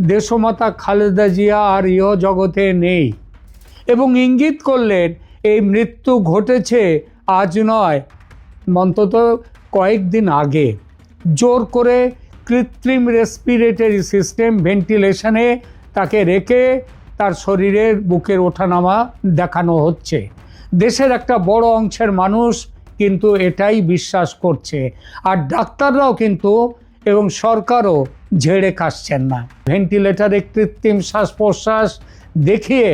দেশমাতা খালেদা জিয়া আর ইহ জগতে নেই। এবং ইঙ্গিত করলেন, এই মৃত্যু ঘটেছে আজ নয়, অন্তত কয়েকদিন আগে। জোর করে কৃত্রিম রেসপিরেটরি সিস্টেম ভেন্টিলেশনে তাকে রেখে তার শরীরের বুকের ওঠানামা দেখানো হচ্ছে। দেশের একটা বড় অংশের মানুষ কিন্তু এটাই বিশ্বাস করছে। আর ডাক্তাররাও কিন্তু এবং সরকারও ঝেড়ে কাশছেন না। ভেন্টিলেটারে কৃত্রিম শ্বাস প্রশ্বাস দেখিয়ে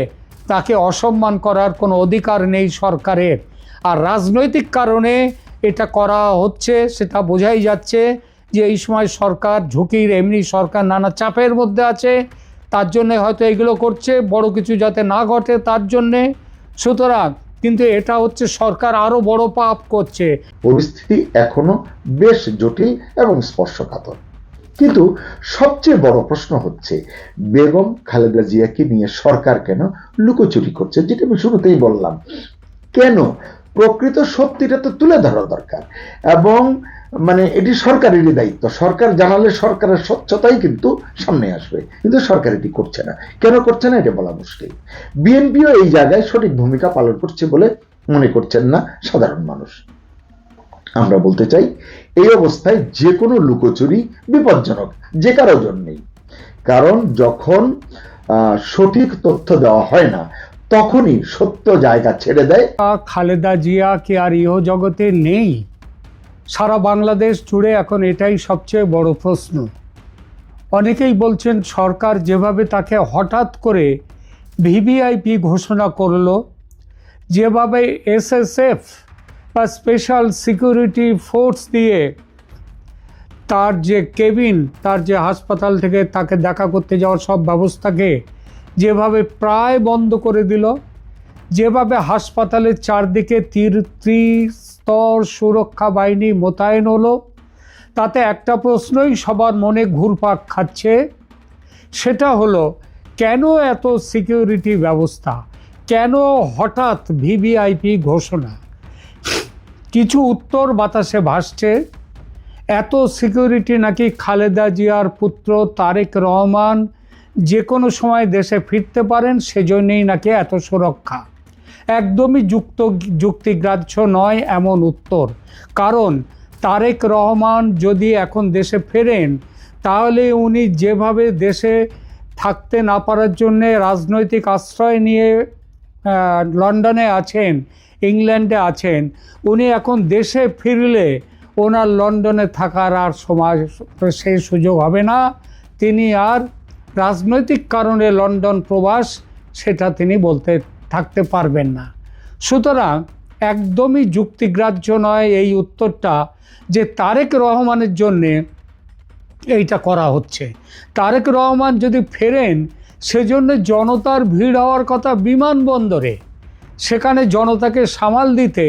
তাকে অসম্মান করার কোনো অধিকার নেই সরকারের। আর রাজনৈতিক কারণে এটা করা হচ্ছে, সেটা বোঝাই যাচ্ছে যে এই সময় সরকার ঝুঁকির, এমনি সরকার নানা চাপের মধ্যে আছে, তার জন্যে হয়তো এগুলো করছে, বড় কিছু যাতে না ঘটে তার জন্যে। সুতরাং কিন্তু এটা হচ্ছে সরকার আরও বড় পাপ করছে। পরিস্থিতি এখনও বেশ জটিল এবং স্পর্শকাতর। কিন্তু সবচেয়ে বড় প্রশ্ন হচ্ছে, বেগম খালেদা জিয়াকে নিয়ে সরকার কেন লুকোচুরি করছে? যেটা আমি শুরুতেই বললাম। কেন? প্রকৃত সত্যিটা তো তুলে ধরা দরকার। এবং মানে এটি সরকারেরই দায়িত্ব। সরকার জানালে সরকারের স্বচ্ছতাই কিন্তু সামনে আসবে। কিন্তু সরকার এটি করছে না। কেন করছে না? এটা বলা মুশকিল। বিএনপিও এই জায়গায় সঠিক ভূমিকা পালন করছে বলে মনে করছেন না সাধারণ মানুষ। আমরা বলতে চাই, এই অবস্থায় যে কোনো লুকোচুরি বিপজ্জনক, যে কারও জন্যেই কারণ যখন সঠিক তথ্য দেওয়া হয় না, তখনই সত্য জায়গা ছেড়ে দেয়। খালেদা জিয়া কি আর ইহ জগতে নেই? সারা বাংলাদেশ জুড়ে এখন এটাই সবচেয়ে বড় প্রশ্ন। অনেকেই বলছেন, সরকার যেভাবে তাকে হঠাৎ করে ভিভিআইপি ঘোষণা করল, যেভাবে এসএসএফ বা স্পেশাল সিকিউরিটি ফোর্স দিয়ে তার যে কেবিন তার যে হাসপাতাল থেকে তাকে দেখা করতে যাওয়ার সব ব্যবস্থাকে যেভাবে প্রায় বন্ধ করে দিল, যেভাবে হাসপাতালের চারদিকে তীর, ত্রিস্তর সুরক্ষা বাহিনী মোতায়েন হলো, তাতে একটা প্রশ্নই সবার মনে ঘুরপাক খাচ্ছে, সেটা হলো কেন এত সিকিউরিটি ব্যবস্থা? কেন হঠাৎ ভিভিআইপি ঘোষণা? কিছু উত্তর বাতাসে ভাসছে। এত সিকিউরিটি নাকি খালেদা জিয়ার পুত্র তারেক রহমান যে কোনো সময় দেশে ফিরতে পারেন, সেজন্যই নাকি এত সুরক্ষা? একদমই যুক্ত, যুক্তিগ্রাহ্য নয় এমন উত্তর। কারণ তারেক রহমান যদি এখন দেশে ফেরেন, তাহলে উনি যেভাবে দেশে থাকতে না পারার জন্যে রাজনৈতিক আশ্রয় নিয়ে লন্ডনে আছেন ইংল্যান্ডে আছেন, উনি এখন দেশে ফিরলে ওনার লন্ডনে থাকার আর সময় সেই সুযোগ হবে না। তিনি আর রাজনৈতিক কারণে লন্ডন প্রবাস, সেটা তিনি বলতে থাকতে পারবেন না। সুতরাং একদমই যুক্তিগ্রাহ্য নয় এই উত্তরটা যে তারেক রহমানের জন্যে এইটা করা হচ্ছে। তারেক রহমান যদি ফেরেন, সেজন্য জনতার ভিড় হওয়ার কথা বিমানবন্দরে সেখানে জনতাকে সামাল দিতে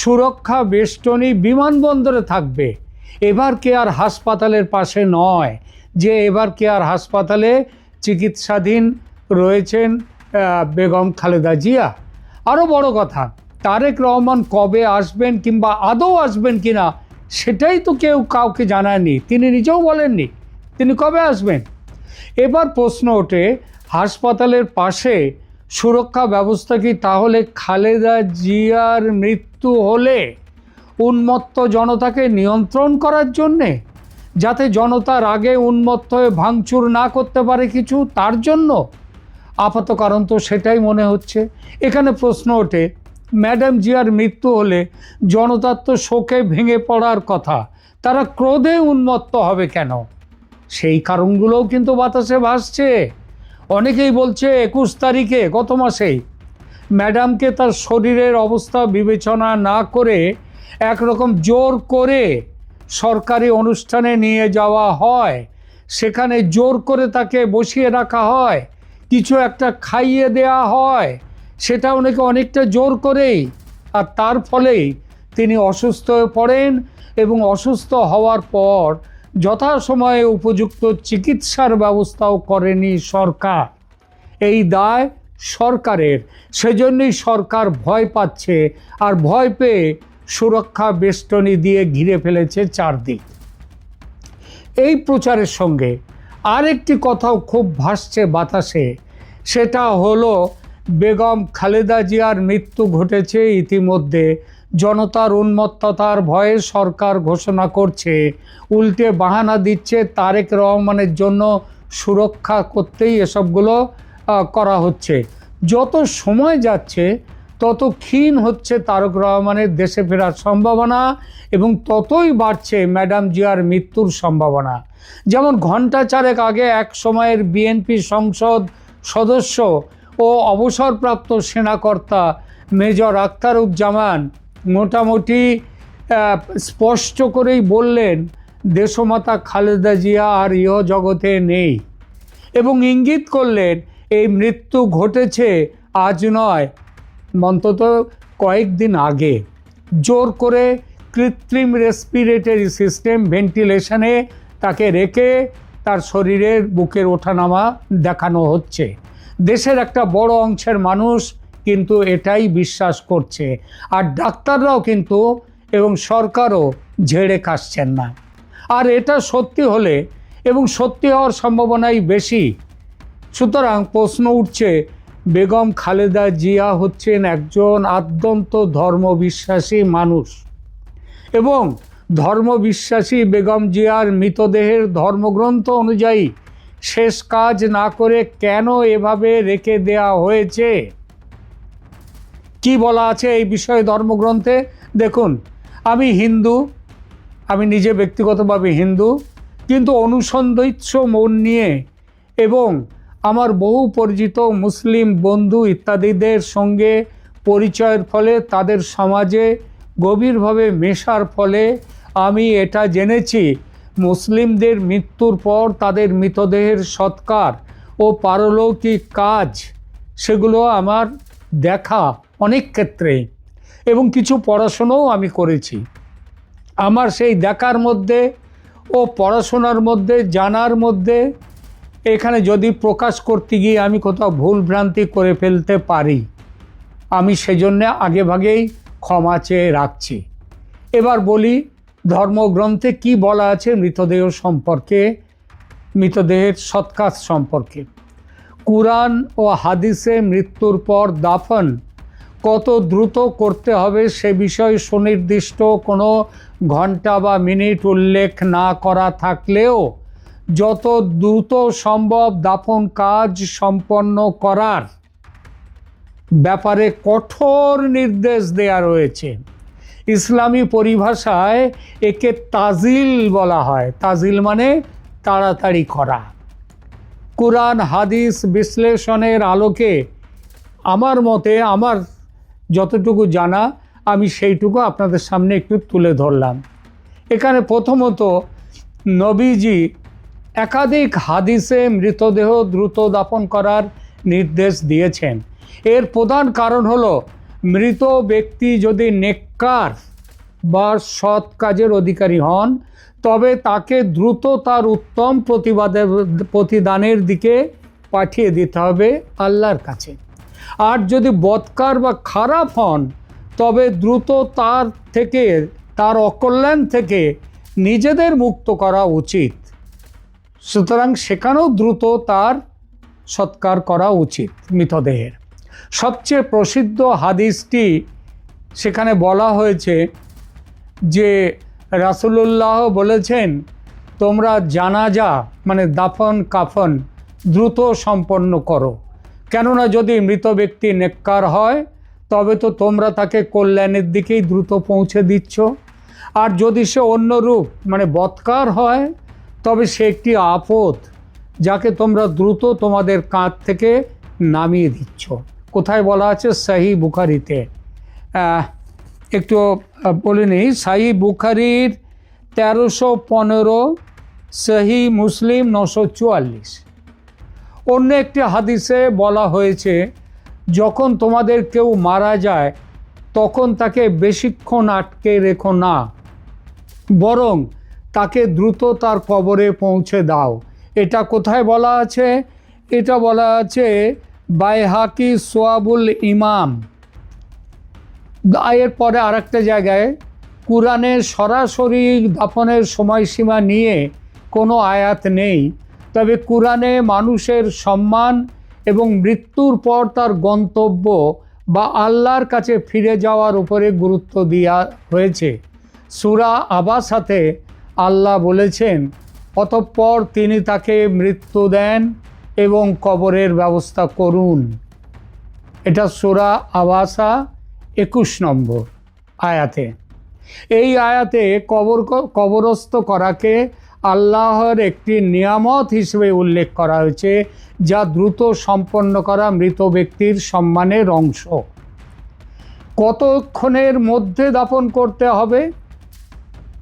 সুরক্ষা বেষ্টনী বিমানবন্দরে থাকবে। এবার কে আর হাসপাতালের পাশে নয়, যে এবার কে আর হাসপাতালে চিকিৎসাধীন রয়েছেন বেগম খালেদা জিয়া। আরও বড় কথা, তারেক রহমান কবে আসবেন কিংবা আদৌ আসবেন কিনা, সেটাই তো কেউ কাউকে জানায়নি, তিনি নিজেও বলেননি, তিনি কবে আসবেন? এবার প্রশ্ন ওঠে, হাসপাতালের পাশে সুরক্ষা ব্যবস্থা কি তাহলে খালেদা জিয়ার মৃত্যু হলে উন্মত্ত জনতাকে নিয়ন্ত্রণ করার জন্যে? যাতে জনতার আগে উন্মত্ত হয়ে ভাঙচুর না করতে পারে কিছু, তার জন্য? আপাত কারণ তো সেটাই মনে হচ্ছে। এখানে প্রশ্ন ওঠে, ম্যাডাম জিয়ার মৃত্যু হলে জনতার তো শোকে ভেঙে পড়ার কথা, তারা ক্রোধে উন্মত্ত হবে কেন? সেই কারণগুলোও কিন্তু বাতাসে ভাসছে। অনেকেই বলছে একুশ তারিখে, গত মাসেই। ম্যাডামকে তার শরীরের অবস্থা বিবেচনা না করে একরকম জোর করে সরকারি অনুষ্ঠানে নিয়ে যাওয়া হয়। সেখানে জোর করে তাকে বসিয়ে রাখা হয়, কিছু একটা খাইয়ে দেয়া হয়, সেটা অনেকে অনেকটা জোর করেই। আর তার ফলেই তিনি অসুস্থ হয়ে পড়েন এবং অসুস্থ হওয়ার পর যথাসময়ে উপযুক্ত চিকিৎসার ব্যবস্থাও করেনি সরকার। এই দায় সরকারের। সেজন্যই সরকার ভয় পাচ্ছে আর ভয় পেয়ে সুরক্ষা বেষ্টনী দিয়ে ঘিরে ফেলেছে চারদিক। এই প্রচারের সঙ্গে আরেকটি কথাও খুব ভাসছে বাতাসে। সেটা হলো, বেগম খালেদা জিয়ার মৃত্যু ঘটেছে ইতিমধ্যে জনতার উন্মত্ততার ভয়ে সরকার ঘোষণা করছে। উল্টে বাহানা দিচ্ছে তারেক রহমানের জন্য সুরক্ষা করতেই এসবগুলো করা হচ্ছে। যত সময় যাচ্ছে, তত ক্ষীণ হচ্ছে তারক রহমানের দেশে ফেরার সম্ভাবনা এবং ততই বাড়ছে ম্যাডাম জিয়ার মৃত্যুর সম্ভাবনা। যেমন ঘণ্টা চারেক আগে এক সময়ের বিএনপি সংসদ সদস্য ও অবসরপ্রাপ্ত সেনাকর্তা মেজর আখতারুজ্জামান মোটামুটি স্পষ্ট করেই বললেন, দেশমাতা খালেদা জিয়া আর ইহ জগতে নেই। এবং ইঙ্গিত করলেন, এই মৃত্যু ঘটেছে আজ নয়, অন্তত কয়েকদিন আগে। জোর করে কৃত্রিম রেসপিরেটরি সিস্টেম ভেন্টিলেশনে তাকে রেখে তার শরীরের বুকের ওঠানামা দেখানো হচ্ছে। দেশের একটা বড় অংশের মানুষ কিন্তু এটাই বিশ্বাস করছে। আর ডাক্তাররাও কিন্তু এবং সরকারও ঝেড়ে কাশছেন না। আর এটা সত্যি হলে এবং সত্যি হওয়ার সম্ভাবনাই বেশি। সুতরাং প্রশ্ন উঠছে, বেগম খালেদা জিয়া হচ্ছেন একজন আদ্যন্ত ধর্মবিশ্বাসী মানুষ এবং ধর্মবিশ্বাসী বেগম জিয়ার মৃতদেহের ধর্মগ্রন্থ অনুযায়ী শেষ কাজ না করে কেন এভাবে রেখে দেয়া হয়েছে? কি বলা আছে এই বিষয়ে ধর্মগ্রন্থে? দেখুন, আমি হিন্দু, আমি নিজে ব্যক্তিগতভাবে হিন্দু, কিন্তু অনুসন্ধিৎস মন নিয়ে এবং আমার বহু পরিচিত মুসলিম বন্ধু ইত্যাদিদের সঙ্গে পরিচয়ের ফলে, তাদের সমাজে গভীরভাবে মেশার ফলে আমি এটা জেনেছি। মুসলিমদের মৃত্যুর পর তাদের মৃতদেহের সৎকার ও পারলৌকিক কাজ, সেগুলো আমার দেখা অনেক ক্ষেত্রে এবং কিছু পড়াশুনোও আমি করেছি। আমার সেই দেখার মধ্যে ও পড়াশোনার মধ্যে, জানার মধ্যে এখানে যদি প্রকাশ করতে গিয়ে আমি কোথাও ভুল ভ্রান্তি করে ফেলতে পারি, আমি সেজন্য আগে ভাগেই ক্ষমা চেয়ে রাখছি। এবার বলি, ধর্মগ্রন্থে কি বলা আছে মৃতদেহ সম্পর্কে? মৃতদেহের সৎকাজ সম্পর্কে। কুরআন ও হাদিসে মৃত্যুর পর দাফন কত দ্রুত করতে হবে সে বিষয়ে সুনির্দিষ্ট কোনো ঘণ্টা বা মিনিট উল্লেখ না করা থাকলেও যত দ্রুত সম্ভব দাফন কাজ সম্পন্ন করার ব্যাপারে কঠোর নির্দেশ দেয়া রয়েছে। ইসলামী পরিভাষায় একে তাজিল বলা হয়। তাজিল মানে তাড়াতাড়ি করা। কোরআন, হাদিস বিশ্লেষণের আলোকে আমার মতে আমার যতটুকু জানা, আমি সেইটুকু আপনাদের সামনে একটু তুলে ধরলাম। এখানে প্রথমত, নবীজি একাধিক হাদিসে মৃতদেহ দ্রুত দাপন করার নির্দেশ দিয়েছেন। এর প্রধান কারণ হলো, মৃত ব্যক্তি যদি নেককার বা সৎ কাজের অধিকারী হন, তবে তাকে দ্রুত তার উত্তম প্রতিবাদের প্রতিদানের দিকে পাঠিয়ে দিতে হবে আল্লাহর কাছে। আর যদি বৎকার বা খারাপ হন, তবে দ্রুত তার থেকে, তার অকল্যাণ থেকে নিজেদের মুক্ত করা উচিত। সুতরাং সেখানেও দ্রুত তার সৎকার করা উচিত মৃতদেহের। সবচেয়ে প্রসিদ্ধ হাদিসটি সেখানে বলা হয়েছে যে রাসূলুল্লাহ বলেছেন, তোমরা জানাজা মানে দাফন কাফন দ্রুত সম্পন্ন করো। কেননা যদি মৃত ব্যক্তি নেককার হয়, তবে তো তোমরা তাকে কল্যাণের দিকেই দ্রুত পৌঁছে দিচ্ছ। আর যদি সে অন্য রূপ মানে বৎকার হয়, তবে সে একটি আপদ, যাকে তোমরা দ্রুত তোমাদের কাঁধ থেকে নামিয়ে দিচ্ছ। কোথায় বলা আছে? সাহি বুখারিতে। একটু বলে নিই। সাহি বুখারির তেরোশো পনেরো, সাহি মুসলিম নশো চুয়াল্লিশ। অন্য একটি হাদিসে বলা হয়েছে, যখন তোমাদের কেউ মারা যায়, তখন তাকে বেশিক্ষণ আটকে রেখো না, বরং তাকে দ্রুত তার কবরে পৌঁছে দাও। এটা কোথায় বলা আছে? এটা বলা আছে বাইহাকি সোয়াবুল ইমাম। এর পরে আরেকটা জায়গায়, কোরআনের সরাসরি দাফনের সময়সীমা নিয়ে কোনো আয়াত নেই। তবে কোরআনে মানুষের সম্মান এবং মৃত্যুর পর তার গন্তব্য বা আল্লাহর কাছে ফিরে যাওয়ার উপরে গুরুত্ব দেওয়া হয়েছে। সুরা আবাসাতে আল্লাহ বলেছেন, অতঃপর তিনি তাকে মৃত্যু দেন এবং কবরের ব্যবস্থা করুন। এটা সুরা আবাসা একুশ নম্বর আয়াতে। এই আয়াতে কবর কবরস্থ করাকে আল্লাহর একটি নিয়ামত হিসেবে উল্লেখ করা হয়েছে, যা দ্রুত সম্পন্ন করা মৃত ব্যক্তির সম্মানের অংশ। কতক্ষণের মধ্যে দাফন করতে হবে?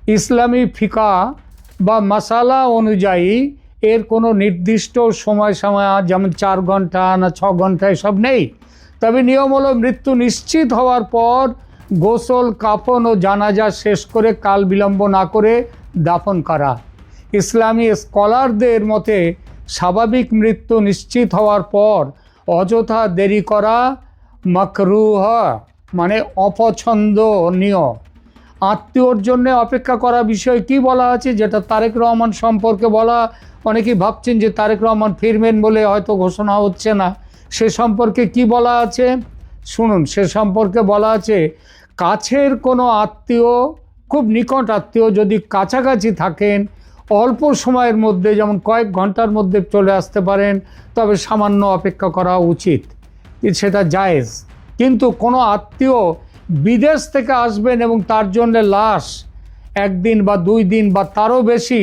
ইসলামী ফিকা বা মাসালা অনুযায়ী এর কোনো নির্দিষ্ট সময় সময়, যেমন চার ঘণ্টা না ছ ঘণ্টা, এসব নেই। তবে নিয়ম হলো মৃত্যু নিশ্চিত হওয়ার পর গোসল, কাফন ও জানাজা শেষ করে কাল বিলম্ব না করে দাফন করা। ইসলামী স্কলারদের মতে স্বাভাবিক মৃত্যু নিশ্চিত হওয়ার পর অযথা দেরি করা মাকরুহ মানে অপছন্দনীয়। আত্মীয়র জন্য অপেক্ষা করা বিষয় কি বলা আছে? যেটা তারেক রহমান সম্পর্কে বলা, অনেকেই ভাবছেন যে তারেক রহমান ফিরবেন বলে হয়তো ঘোষণা হচ্ছে না। সে সম্পর্কে কি বলা আছে? শুনুন, সে সম্পর্কে বলা আছে, কাছের কোনো আত্মীয়, খুব নিকট আত্মীয় যদি কাছাকাছি থাকেন অল্প সময়ের মধ্যে, যেমন কয়েক ঘণ্টার মধ্যে চলে আসতে পারেন, তবে সামান্য অপেক্ষা করা উচিত। সেটা জায়েজ। কিন্তু কোনো আত্মীয় বিদেশ থেকে আসবেন এবং তার জন্য লাশ একদিন বা দুই দিন বা তারও বেশি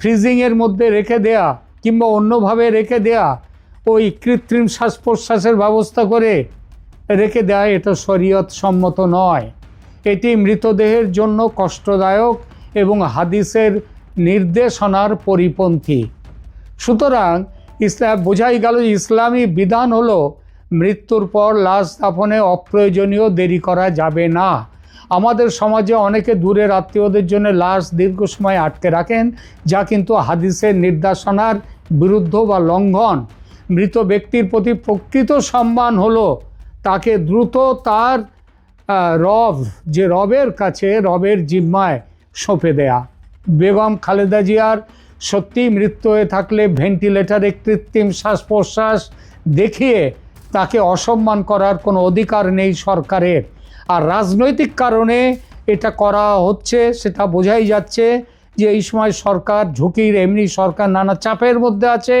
ফ্রিজিংয়ের মধ্যে রেখে দেয়া কিংবা অন্যভাবে রেখে দেয়া, ওই কৃত্রিম শ্বাস প্রশ্বাসের ব্যবস্থা করে রেখে দেওয়া এটা শরীয়ত সম্মত নয়। এটি মৃতদেহের জন্য কষ্টদায়ক এবং হাদিসের নির্দেশনার পরিপন্থী। সুতরাং ইসলাম, বোঝাই গেল ইসলামী বিধান হলো মৃত্যুর পর লাশ স্থাপনে অপ্রয়োজনীয় দেরি করা যাবে না। আমাদের সমাজে অনেকে দূরের আত্মীয়দের জন্য লাশ দীর্ঘ সময় আটকে রাখেন, যা কিন্তু হাদিসের নির্দেশনার বিরুদ্ধ বা লঙ্ঘন। মৃত ব্যক্তির প্রতি প্রকৃত সম্মান হলো তাকে দ্রুত তার রব, যে রবের কাছে রবের জিম্মায় সঁপে দেয়া। বেগম খালেদা জিয়ার সত্যিই মৃত্যু হয়ে থাকলে ভেন্টিলেটারে কৃত্রিম শ্বাস প্রশ্বাস দেখিয়ে তাকে অসম্মান করার কোনো অধিকার নেই সরকারের। আর রাজনৈতিক কারণে এটা করা হচ্ছে, সেটা বোঝাই যাচ্ছে যে এই সময় সরকার ঝুঁকির, এমনি সরকার নানা চাপের মধ্যে আছে,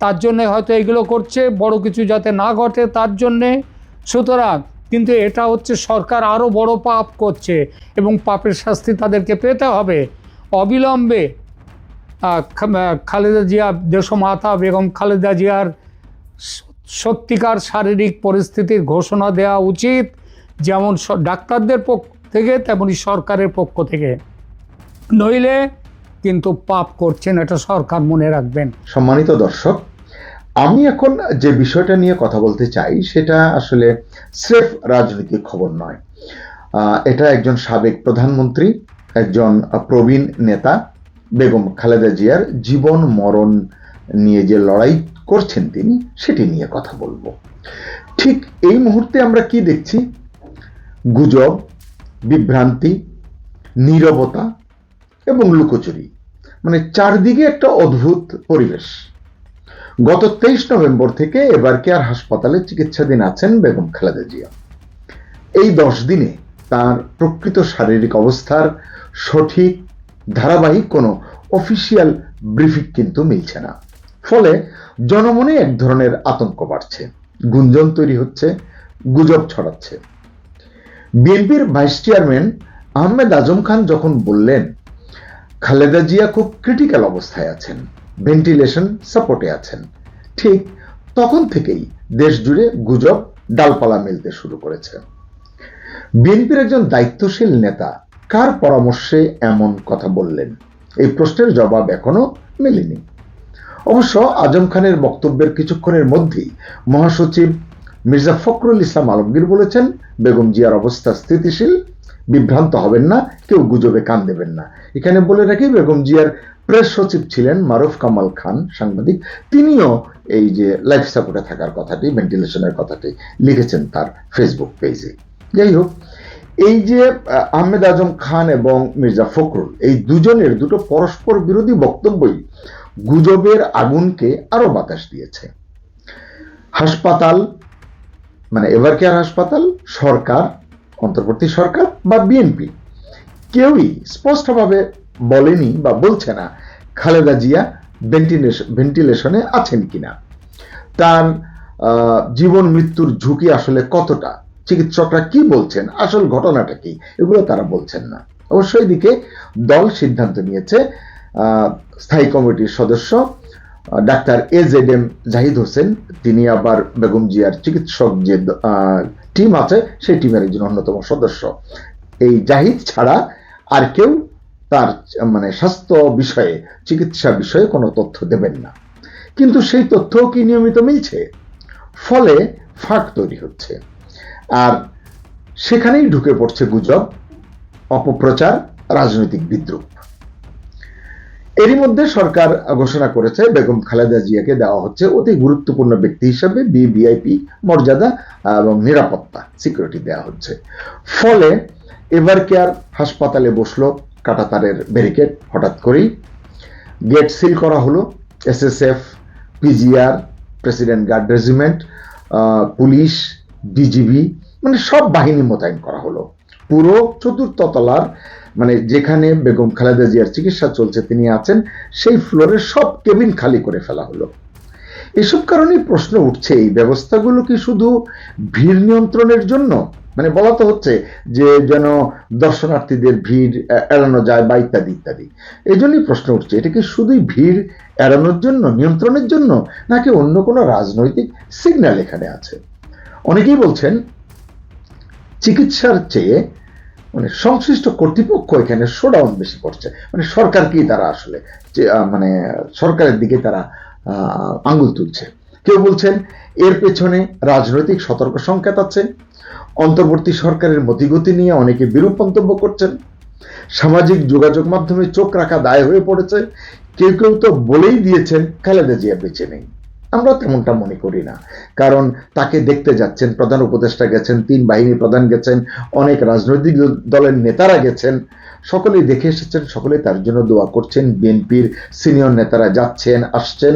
তার জন্যে হয়তো এগুলো করছে, বড় কিছু যাতে না ঘটে তার জন্যে। সুতরাং কিন্তু এটা হচ্ছে সরকার আরও বড় পাপ করছে এবং পাপের শাস্তি তাদেরকে পেতে হবে। অবিলম্বে খালেদা জিয়া দেশমাতা বেগম খালেদা জিয়ার সত্যিকার শারীরিক পরিস্থিতির ঘোষণা দেওয়া উচিত। যেমন ডাক্তারদের পক্ষ থেকে, তেমনি সরকারের পক্ষ থেকে। নইলে কিন্তু পাপ করছেন, এটা সরকার মনে রাখবেন। সম্মানিত দর্শক, আমি এখন যে বিষয়টা নিয়ে কথা বলতে চাই, সেটা আসলে স্রেফ রাজনৈতিক খবর নয়। এটা একজন সাবেক প্রধানমন্ত্রী একজন প্রবীণ নেতা, বেগম খালেদা জিয়ার জীবন মরণ নিয়ে যে লড়াই করছেন তিনি, সেটি নিয়ে কথা বলব। ঠিক এই মুহূর্তে আমরা কি দেখছি? গুজব, বিভ্রান্তি, নীরবতা এবং লুকোচুরি। মানে চারদিকে একটা অদ্ভুত পরিবেশ। গত তেইশ নভেম্বর থেকে এবার কেয়ার হাসপাতালে চিকিৎসাধীন আছেন বেগম খালেদা জিয়া? এই দশ দিনে তার প্রকৃত শারীরিক অবস্থার সঠিক ধারাবাহিক কোনো অফিসিয়াল ব্রিফিং কিন্তু মিলছে না। ফলে জনমনে এক ধরনের আতঙ্ক বাড়ছে। গুঞ্জন তৈরি হচ্ছে, গুজব ছড়াচ্ছে। বিএনপির ভাইস চেয়ারম্যান আহমেদ আজম খান যখন বললেন, খালেদা জিয়া খুব ক্রিটিক্যাল অবস্থায় আছেন ভেন্টিলেশন সাপোর্টে আছেন, ঠিক তখন থেকেই দেশ জুড়ে গুজব ডালপালা মেলতে শুরু করেছে। বিএনপির একজন দায়িত্বশীল নেতা কার পরামর্শে এমন কথা বললেন? এই প্রশ্নের জবাব এখনও মেলেনি। অবশ্য আজম খানের বক্তব্যের কিছুক্ষণের মধ্যেই মহাসচিব মির্জা ফখরুল ইসলাম আলমগীর বলেছেন, বেগম জিয়ার অবস্থা স্থিতিশীল, বিভ্রান্ত হবেন না, কেউ গুজবে কান দেবেন না। এখানে বলে রাখি, বেগম জিয়ার প্রেস সচিব ছিলেন মারুফ কামাল খান, সাংবাদিক। তিনিও এই যে লাইফ সাপোর্টে থাকার কথাটি, ভেন্টিলেশনের কথাটি লিখেছেন তার ফেসবুক পেজে। যাই হোক এই যে আহ, আহমেদ আজম খান এবং মির্জা ফখরুল এই দুজনের দুটো পরস্পর বিরোধী বক্তব্যই গুজবের আগুনকে আরও বাতাস দিয়েছে। হাসপাতাল মানে এভার কেয়ার হাসপাতাল? সরকার অন্তর্বর্তী সরকার বা বিএনপি? কেউই স্পষ্টভাবে বলেনি বা বলছে না খালেদা জিয়া ভেন্টিলেশন আছেন কিনা। তার জীবন মৃত্যুর ঝুঁকি আসলে কতটা? চিকিৎসকরা কি বলছেন? আসল ঘটনাটা কি? এগুলো তারা বলছেন না। অবশ্যই দিকে দল সিদ্ধান্ত নিয়েছে স্থায়ী কমিটির সদস্য doctor A Z M Zahid Hossain, তিনি আবার বেগম জিয়ার চিকিৎসক যে টিম আছে, সেই টিমের একজন অন্যতম সদস্য। এই জাহিদ ছাড়া আর কেউ তার মানে স্বাস্থ্য বিষয়ে, চিকিৎসা বিষয়ে কোনো তথ্য দেবেন না। কিন্তু সেই তথ্যও কি নিয়মিত মিলছে? ফলে ফাঁক তৈরি হচ্ছে। আর সেখানেই ঢুকে পড়ছে গুজব, অপপ্রচার, রাজনৈতিক বিদ্রুপ। এরই মধ্যে সরকার ঘোষণা করেছে, বেগম খালেদা জিয়াকে দেওয়া হচ্ছে অতি গুরুত্বপূর্ণ ব্যক্তি হিসেবে বিভিআইপি মর্যাদা এবং নিরাপত্তা, সিকিউরিটি দেওয়া হচ্ছে। ফলে এভার কেয়ার হাসপাতালে বসল কাটাতারের ব্যারিকেড? হঠাৎ করেই গেট সিল করা হলো। SSF, PGR, president guard regiment police BGB মানে সব বাহিনী মোতায়েন করা হলো। পুরো চতুর্থ তলার মানে যেখানে বেগম খালেদা জিয়ার চিকিৎসা চলছে, তিনি আছেন, সেই ফ্লোরের সব কেবিন খালি করে ফেলা হলো। এসব কারণেই প্রশ্ন উঠছে, এই ব্যবস্থাগুলো কি শুধু ভিড় নিয়ন্ত্রণের জন্য? মানে বলা তো হচ্ছে যে যেন দর্শনার্থীদের ভিড় এড়ানো যায় বা ইত্যাদি ইত্যাদি। এই জন্যই প্রশ্ন উঠছে, এটা কি শুধুই ভিড় এড়ানোর জন্য, নিয়ন্ত্রণের জন্য, নাকি অন্য কোনো রাজনৈতিক সিগন্যাল এখানে আছে? অনেকেই বলছেন চিকিৎসার চেয়ে মানে সংশ্লিষ্ট কর্তৃপক্ষ এখানে শোডাউন বেশি করছে। মানে সরকারকেই তারা আসলে মানে সরকারের দিকে তারা আহ, আঙ্গুল তুলছে। কেউ বলছেন এর পেছনে রাজনৈতিক সতর্ক সংকেত আছে। অন্তর্বর্তী সরকারের মতিগতি নিয়ে অনেকে বিরূপ মন্তব্য করছেন। সামাজিক যোগাযোগ মাধ্যমে চোখ রাখা দায় হয়ে পড়েছে। কেউ কেউ তো বলেই দিয়েছেন খালেদা জিয়া বেঁচে নেই। আমরা তেমনটা মনে করি না। কারণ তাকে দেখতে যাচ্ছেন, প্রধান উপদেষ্টা গেছেন, তিন বাহিনী প্রধান গেছেন, অনেক রাজনৈতিক দলের নেতারা গেছেন, সকলেই দেখে এসেছেন সকলে তার জন্য দোয়া করছেন, বিএনপির সিনিয়র নেতারা যাচ্ছেন, আসছেন।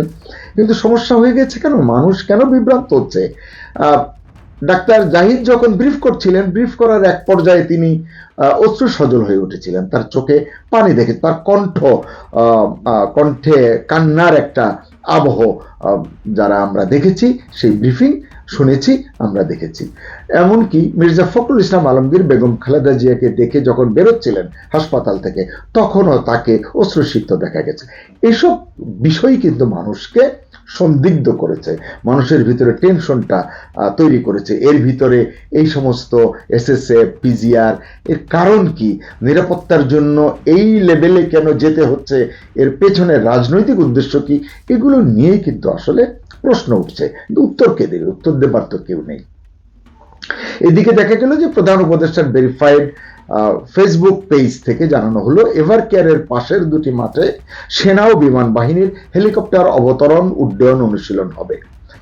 কিন্তু সমস্যা হয়ে গেছে কেন? মানুষ কেন বিভ্রান্ত হচ্ছে? ডাক্তার জাহিদ যখন ব্রিফ করছিলেন, ব্রিফ করার এক পর্যায়ে তিনি অশ্রু সজল হয়ে উঠেছিলেন। তার চোখে পানি দেখে, তার কণ্ঠ কণ্ঠে কান্নার একটা আবহ যারা আমরা দেখেছি, সেই ব্রিফিং শুনেছি, আমরা দেখেছি। এমনকি মির্জা ফখরুল ইসলাম আলমগীর বেগম খালেদা জিয়াকে দেখে যখন বেরোচ্ছিলেন হাসপাতাল থেকে, তখনও তাকে অশ্রুসিক্ত দেখা গেছে। এসব বিষয় কিন্তু মানুষকে সন্দিগ্ধ করেছে। মানুষের ভিতরে টেনশনটা তৈরি করেছে। এর ভিতরে এই সমস্ত এসএসএফ পিজিআর এর কারণ কি? নিরাপত্তার জন্য এই লেভেলে কেন যেতে হচ্ছে? এর পেছনে রাজনৈতিক উদ্দেশ্য কি? এগুলো নিয়েই কিন্তু আসলে প্রশ্ন উঠছে। কিন্তু উত্তর কে দেবে? উত্তর দেবার তো কেউ নেই। এদিকে দেখা গেল যে প্রধান উপদেষ্টার ভেরিফাইড ফেসবুক পেজ থেকে জানানো হলো এভার কেয়ারের পাশের দুটি মাঠে সেনা ও বিমান বাহিনীর হেলিকপ্টার অবতরণ উড্ডয়ন অনুশীলন হবে।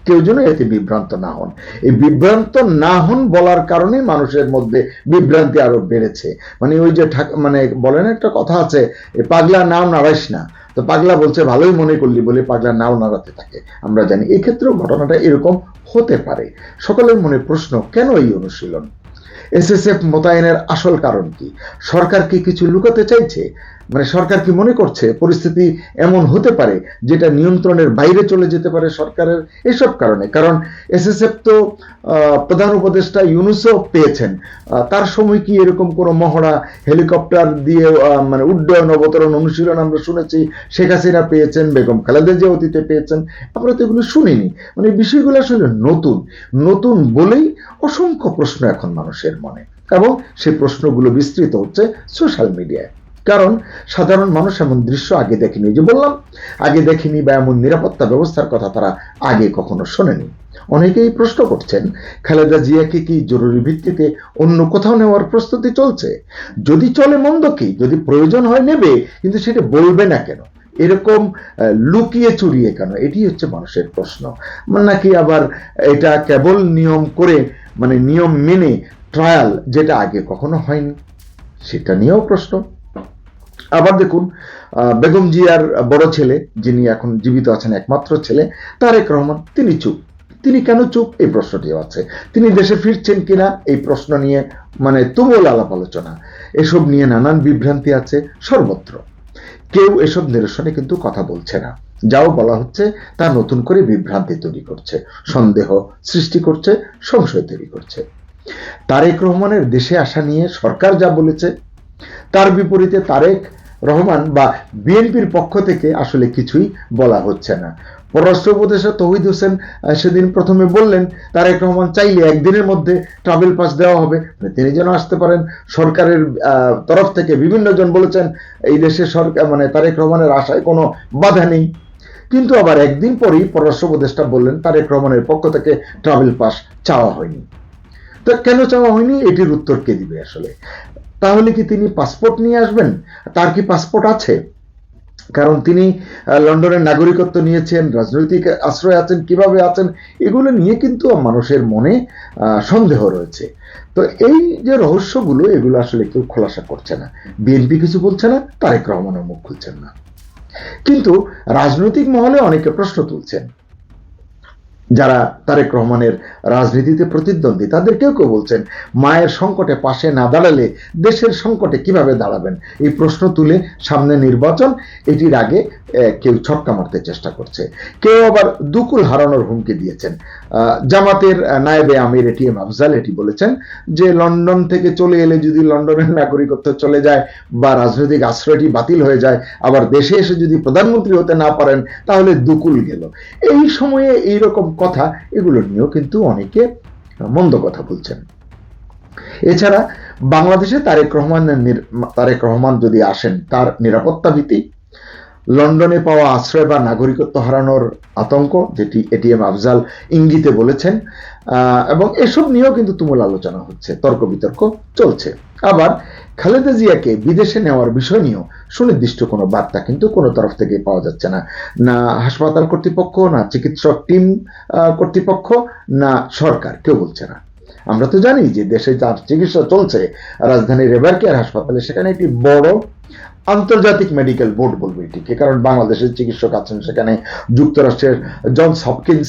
কেউ যেন এতে বিভ্রান্ত না হন। এই বিভ্রান্ত না হন বলার কারণে মানুষের মধ্যে বিভ্রান্তি আরও বেড়েছে। মানে ওই যে মানে বলেন একটা কথা আছে পাগলা নাও নাড়াইস না। তো পাগলা বলছে, ভালোই মনে করলি বলে পাগলা নাও নাড়াতে থাকে। আমরা জানি, এক্ষেত্রেও ঘটনাটা এরকম হতে পারে। সকলের মনে প্রশ্ন, কেন এই অনুশীলন? এসএসএফ মোতায়েনের আসল কারণ কি? সরকার কি কিছু লুকাতে চাইছে? মানে সরকার কি মনে করছে পরিস্থিতি এমন হতে পারে যেটা নিয়ন্ত্রণের বাইরে চলে যেতে পারে সরকারের? এসব কারণে। কারণ এসএসএফ তো প্রধান উপদেষ্টা ইউনুসও পেয়েছেন। তার সময় কি এরকম কোনো মহড়া, হেলিকপ্টার দিয়ে মানে উড্ডয়ন, অবতরণ অনুশীলন আমরা শুনেছি, শেখ হাসিনা পেয়েছেন, বেগম খালেদা জিয়া অতীতে পেয়েছেন। আমরা তো এগুলো শুনিনি। মানে বিষয়গুলো আসলে নতুন। নতুন বলেই অসংখ্য প্রশ্ন এখন মানুষের মনে। এবং সেই প্রশ্নগুলো বিস্তৃত হচ্ছে সোশ্যাল মিডিয়ায়। কারণ সাধারণ মানুষ এমন দৃশ্য আগে দেখেনি। যে বললাম, আগে দেখেনি বা এমন নিরাপত্তা ব্যবস্থার কথা তারা আগে কখনো শোনেনি। অনেকেই প্রশ্ন করছেন, খালেদা জিয়াকে কি জরুরি ভিত্তিতে অন্য কোথাও নেওয়ার প্রস্তুতি চলছে? যদি চলে মন্দ কি? যদি প্রয়োজন হয় নেবে, কিন্তু সেটা বলবে না কেন? এরকম লুকিয়ে চুরিয়ে কেন? এটি হচ্ছে মানুষের প্রশ্ন। নাকি আবার এটা কেবল নিয়ম করে মানে নিয়ম মেনে ট্রায়াল যেটা আগে কখনো হয়নি? সেটা নিয়েও প্রশ্ন। আবার দেখুন বেগম জিয়ার বড় ছেলে, যিনি এখন জীবিত আছেন একমাত্র ছেলে, তারেক রহমান, তিনি চুপ। তিনি কেন চুপ? এই প্রশ্নটিও আছে। তিনি দেশে ফিরছেন কিনা? এই প্রশ্ন নিয়ে মানে তুমুল আলাপ আলোচনা। এসব নিয়ে নানান বিভ্রান্তি আছে, সর্বত্র। কেউ এসব নিরসনে কিন্তু কথা বলছে না। যাও বলা হচ্ছে, তা নতুন করে বিভ্রান্তি তৈরি করছে, সন্দেহ সৃষ্টি করছে, সংশয় তৈরি করছে। তারেক রহমানের দেশে আসা নিয়ে সরকার যা বলেছে তার বিপরীতে তারেক রহমান বা বিএনপির পক্ষ থেকে আসলে কিছুই বলা হচ্ছে না। পররাষ্ট্র উপদেষ্টা তহিদ হোসেন সেদিন প্রথমে বললেন, তারেক রহমান চাইলে একদিনের মধ্যে ট্রাভেল পাস দেওয়া হবে। মানে তিনি যেন আসতে পারেন। সরকারের তরফ থেকে বিভিন্ন জন বলেছেন, এই দেশে সরকার মানে তারেক রহমানের আশায় কোনো বাধা নেই। কিন্তু আবার একদিন পরেই পররাষ্ট্র উপদেষ্টা বললেন, তারেক রহমানের পক্ষ থেকে ট্রাভেল পাস চাওয়া হয়নি। তো কেন চাওয়া হয়নি? এটির উত্তর কে দিবে আসলে? তাহলে কি তিনি পাসপোর্ট নিয়ে আসবেন? তার কি পাসপোর্ট আছে? কারণ তিনি লন্ডনের নাগরিকত্ব নিয়েছেন, রাজনৈতিক আশ্রয় আছেন, কীভাবে আছেন, এগুলো নিয়ে কিন্তু মানুষের মনে সন্দেহ রয়েছে। তো এই যে রহস্যগুলো, এগুলো আসলে কেউ খোলাসা করছে না। বিএনপি কিছু বলছে না, তারেক রহমানের মুখ খুলছেন না। কিন্তু রাজনৈতিক মহলে অনেকে প্রশ্ন তুলছেন যারা তারেক রহমানের রাজনীতিতে প্রতিদ্বন্দ্বী তাদের কেউ কেউ বলছেন, মায়ের সংকটে পাশে না দাঁড়ালে দেশের সংকটে কীভাবে দাঁড়াবেন? এই প্রশ্ন তুলে সামনে নির্বাচন, এটির আগে কেউ ছটকা মারতে চেষ্টা করছে। কেউ আবার দুকুল হারানোর হুমকি দিয়েছেন। জামাতের নায়েবে আমির এটিএম আফজাল এটি বলেছেন যে লন্ডন থেকে চলে এলে যদি লন্ডনের নাগরিকত্ব চলে যায় বা রাজনৈতিক আশ্রয়টি বাতিল হয়ে যায়, আবার দেশে এসে যদি প্রধানমন্ত্রী হতে না পারেন, তাহলে দুকুল গেল। এই সময়ে এই রকম কথা, এগুলো নিয়েও কিন্তু অনেকে মন্দ কথা বলছেন। এছাড়া বাংলাদেশে তারেক রহমানের তারেক রহমান যদি আসেন, তার নিরাপত্তা ভীতি লন্ডনে পাওয়া আশ্রয় বা নাগরিকত্ব হারানোর আতঙ্ক, যেটি এটিএম আফজাল ইঙ্গিতে বলেছেন এবং এসব নিয়েও কিন্তু তুমুল আলোচনা হচ্ছে। তর্ক বিতর্ক চলছে। আবার খালেদা জিয়াকে বিদেশে নেওয়ার বিষয় নিয়েও সুনির্দিষ্ট কোনো বার্তা কিন্তু কোনো তরফ থেকে পাওয়া যাচ্ছে না। না হাসপাতাল কর্তৃপক্ষ, না চিকিৎসক টিম কর্তৃপক্ষ, না সরকার, কেউ বলছে না। আমরা তো জানি যে দেশে যার চিকিৎসা চলছে, রাজধানীর রেবার কেয়ার হাসপাতালে সেখানে একটি বড় আন্তর্জাতিক মেডিকেল বোর্ড বলব এটিকে কারণ বাংলাদেশের চিকিৎসক আছেন, সেখানে যুক্তরাষ্ট্রের জনস হপকিন্স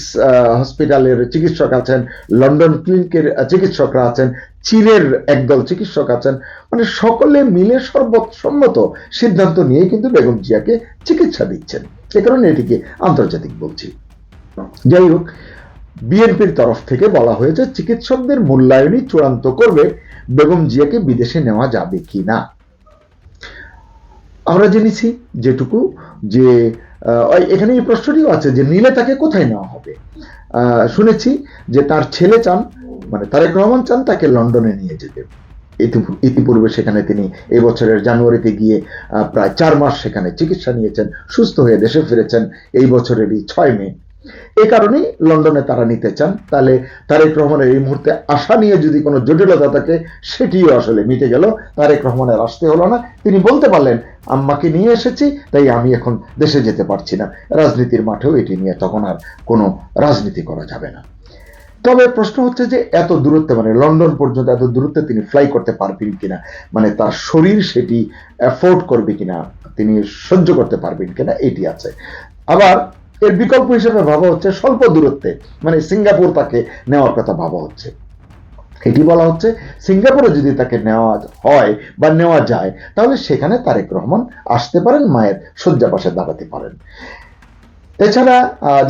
হসপিটালের চিকিৎসক আছেন লন্ডন ক্লিনিকের চিকিৎসকরা আছেন, চীনের একদল চিকিৎসক আছেন। মানে সকলে মিলে সর্বসম্মত সিদ্ধান্ত নিয়ে কিন্তু বেগম জিয়াকে চিকিৎসা দিচ্ছেন। সে কারণে এটিকে আন্তর্জাতিক বলছি। যাই হোক, বিএনপির তরফ থেকে বলা হয়েছে, চিকিৎসকদের মূল্যায়নই চূড়ান্ত করবে, বেগম জিয়াকে বিদেশে নেওয়া যাবে কি না আমরা জেনেছি যেটুকু যে এখানে এই প্রশ্নটিও আছে যে নিলে তাকে কোথায় নেওয়া হবে? শুনেছি যে তার ছেলে চান মানে তারেক রহমান চান তাকে লন্ডনে নিয়ে যেতে। ইতিপূর্বে সেখানে তিনি এবছরের বছরের জানুয়ারিতে গিয়ে প্রায় চার মাস সেখানে চিকিৎসা নিয়েছেন, সুস্থ হয়ে দেশে ফিরেছেন। এই বছরেরই ছয় মে এ কারণেই লন্ডনে তারা নিতে চান। তাহলে তারেক রহমানের এই মুহূর্তে আশা নিয়ে যদি কোনো জটিলতা থাকে, সেটিও আসলে মিটে গেল। তারেক রহমানের আসতে হলো না। তিনি বলতে পারলেন, আম্মাকে নিয়ে এসেছি, তাই আমি এখন দেশে যেতে পারছি না। রাজনীতির মাঠেও এটি নিয়ে তখন আর কোনো রাজনীতি করা যাবে না। তবে প্রশ্ন হচ্ছে যে, এত দূরত্বে মানে লন্ডন পর্যন্ত এত দূরত্বে তিনি ফ্লাই করতে পারবেন কিনা? মানে তার শরীর সেটি অ্যাফোর্ড করবে কিনা? তিনি সহ্য করতে পারবেন কিনা? এটি আছে। আবার এর বিকল্প হিসেবে ভাবা হচ্ছে স্বল্প দূরত্বে মানে সিঙ্গাপুর তাকে নেওয়ার কথা ভাবা হচ্ছে। এটি বলা হচ্ছে, সিঙ্গাপুরে যদি তাকে নেওয়া হয় বা নেওয়া যায়, তাহলে সেখানে তারেক রহমান আসতে পারেন, মায়ের শয্যা পাশে দাঁড়াতে পারেন। এছাড়া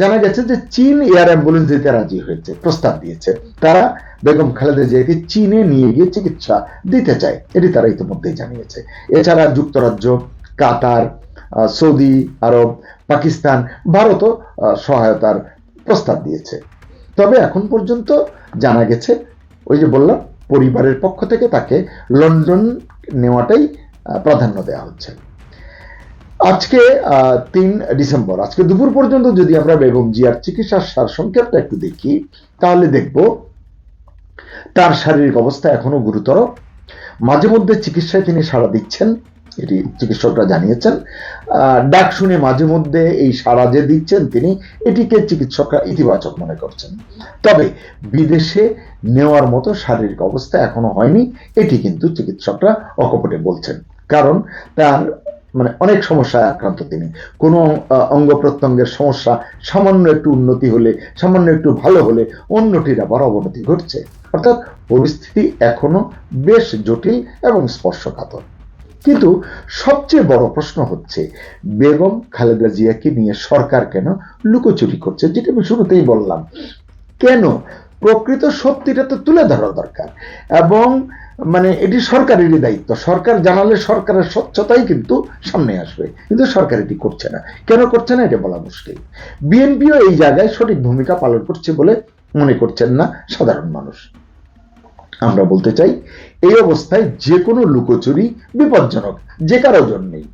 জানা গেছে যে চীন এয়ার অ্যাম্বুলেন্স দিতে রাজি হয়েছে, প্রস্তাব দিয়েছে। তারা বেগম খালেদা জিয়াকে চীনে নিয়ে গিয়ে চিকিৎসা দিতে চায়, এটি তারা ইতিমধ্যেই জানিয়েছে। এছাড়া যুক্তরাজ্য, কাতার সৌদি আরব পাকিস্তান, ভারতও সহায়তার প্রস্তাব দিয়েছে। তবে এখন পর্যন্ত জানা গেছে, ওই যে বললাম, পরিবারের পক্ষ থেকে তাকে লন্ডন নেওয়াটাই প্রাধান্য দেওয়া হচ্ছে। আজকে তিন ডিসেম্বর, আজকে দুপুর পর্যন্ত যদি আমরা বেগম জিয়ার চিকিৎসার সার সংক্ষেপটা একটু দেখি, তাহলে দেখব তার শারীরিক অবস্থা এখনও গুরুতর। মাঝে মধ্যে চিকিৎসায় তিনি সাড়া দিচ্ছেন এটি চিকিৎসকরা জানিয়েছেন। ডাক শুনে মাঝে মধ্যে এই সাড়া যে দিচ্ছেন তিনি, এটিকে চিকিৎসকরা ইতিবাচক মনে করছেন। তবে বিদেশে নেওয়ার মতো শারীরিক অবস্থা এখনও হয়নি, এটি কিন্তু চিকিৎসকরা অকপটে বলছেন। কারণ তার মানে অনেক সমস্যায় আক্রান্ত তিনি। কোনো অঙ্গ প্রত্যঙ্গের সমস্যা সামান্য একটু উন্নতি হলে, সামান্য একটু ভালো হলে অন্যটির আবার অবনতি ঘটছে। অর্থাৎ পরিস্থিতি এখনও বেশ জটিল এবং স্পর্শকাতর। কিন্তু সবচেয়ে বড় প্রশ্ন হচ্ছে, বেগম খালেদা জিয়াকে নিয়ে সরকার কেন লুকোচুরি করছে? যেটা আমি শুরুতেই বললাম। কেন? প্রকৃত সত্যিটা তো তুলে ধরা দরকার। এবং মানে এটি সরকারেরই দায়িত্ব। সরকার জানালে সরকারের স্বচ্ছতাই কিন্তু সামনে আসবে। কিন্তু সরকার এটি করছে না। কেন করছে না? এটা বলা মুশকিল। বিএনপিও এই জায়গায় সঠিক ভূমিকা পালন করছে বলে মনে করছেন না সাধারণ মানুষ। আমরা বলতে চাই এই অবস্থায় যে কোনো লুকোচুরি বিপজ্জনক, যে কারও জন্যেই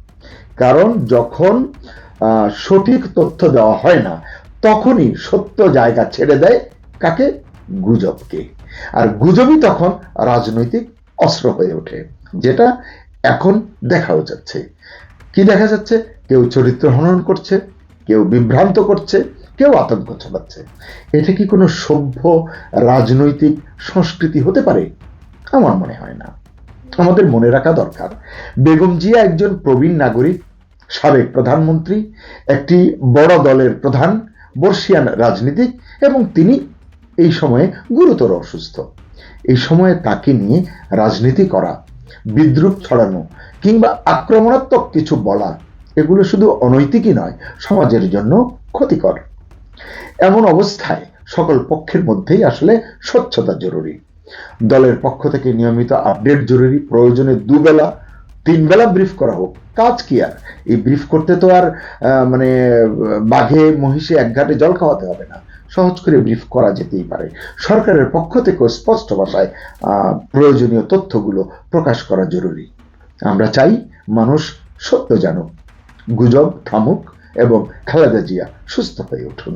কারণ যখন সঠিক তথ্য দেওয়া হয় না, তখনই সত্য জায়গা ছেড়ে দেয় কাকে? গুজবকে। আর গুজবই তখন রাজনৈতিক অস্ত্র হয়ে ওঠে, যেটা এখন দেখাও যাচ্ছে। কি দেখা যাচ্ছে? কেউ চরিত্র হনন করছে, কেউ বিভ্রান্ত করছে, কেউ আতঙ্ক ছড়াচ্ছে। এটা কি কোনো সভ্য রাজনৈতিক সংস্কৃতি হতে পারে? আমার মনে হয় না। আমাদের মনে রাখা দরকার, বেগম জিয়া একজন প্রবীণ নাগরিক, সাবেক প্রধানমন্ত্রী, একটি বড় দলের প্রধান, বর্ষিয়ান রাজনীতিক, এবং তিনি এই সময়ে গুরুতর অসুস্থ। এই সময়ে তাকে নিয়ে রাজনীতি করা, বিদ্রুপ ছড়ানো, কিংবা আক্রমণাত্মক কিছু বলা, এগুলো শুধু অনৈতিকই নয়, সমাজের জন্য ক্ষতিকর। এমন অবস্থায় সকল পক্ষের মধ্যেই আসলে স্বচ্ছতা জরুরি। দলের পক্ষ থেকে নিয়মিত আপডেট জরুরি, প্রয়োজনে দুবেলা তিন বেলা ব্রিফ করা হোক। কাজ কি আর? এই ব্রিফ করতে তো আর মানে বাঘে, মহিষে এক ঘাটে জল খাওয়াতে হবে না। সহজ করে ব্রিফ করা যেতেই পারে। সরকারের পক্ষ থেকেও স্পষ্ট ভাষায় প্রয়োজনীয় তথ্যগুলো প্রকাশ করা জরুরি। আমরা চাই মানুষ সত্য জানুক, গুজব থামুক, এবং খালেদা জিয়া সুস্থ হয়ে উঠুন।